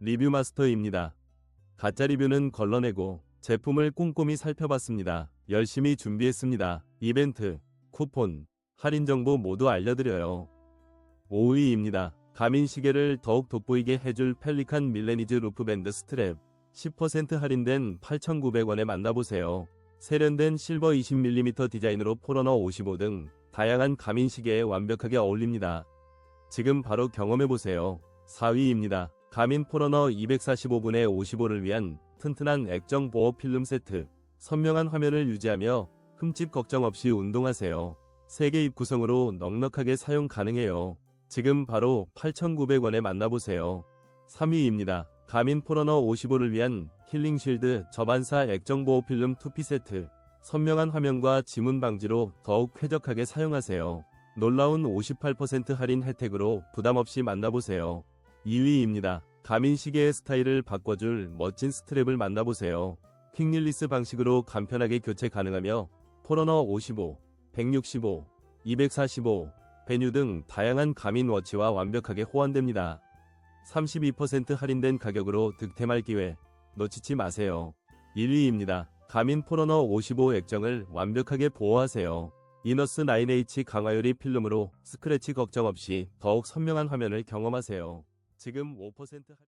리뷰 마스터입니다. 가짜 리뷰는 걸러내고 제품을 꼼꼼히 살펴봤습니다. 열심히 준비했습니다. 이벤트, 쿠폰, 할인 정보 모두 알려드려요. 5위입니다. 가민 시계를 더욱 돋보이게 해줄 펠리칸 밀레니즈 루프밴드 스트랩 10% 할인된 8,900원에 만나보세요. 세련된 실버 20mm 디자인으로 포러너 55 등 다양한 가민 시계에 완벽하게 어울립니다. 지금 바로 경험해보세요. 4위입니다. 가민 포러너 245분의 55를 위한 튼튼한 액정 보호 필름 세트. 선명한 화면을 유지하며 흠집 걱정 없이 운동하세요. 3개 입 구성으로 넉넉하게 사용 가능해요. 지금 바로 8,900원에 만나보세요. 3위입니다. 가민 포러너 55를 위한 힐링 쉴드 저반사 액정 보호 필름 투피 세트. 선명한 화면과 지문 방지로 더욱 쾌적하게 사용하세요. 놀라운 58% 할인 혜택으로 부담 없이 만나보세요. 2위입니다. 가민 시계의 스타일을 바꿔줄 멋진 스트랩을 만나보세요. 퀵릴리스 방식으로 간편하게 교체 가능하며 포러너 55, 165, 245, 베뉴 등 다양한 가민 워치와 완벽하게 호환됩니다. 32% 할인된 가격으로 득템할 기회 놓치지 마세요. 1위입니다. 가민 포러너 55 액정을 완벽하게 보호하세요. 이너스 9H 강화유리 필름으로 스크래치 걱정 없이 더욱 선명한 화면을 경험하세요. 지금 5% 할인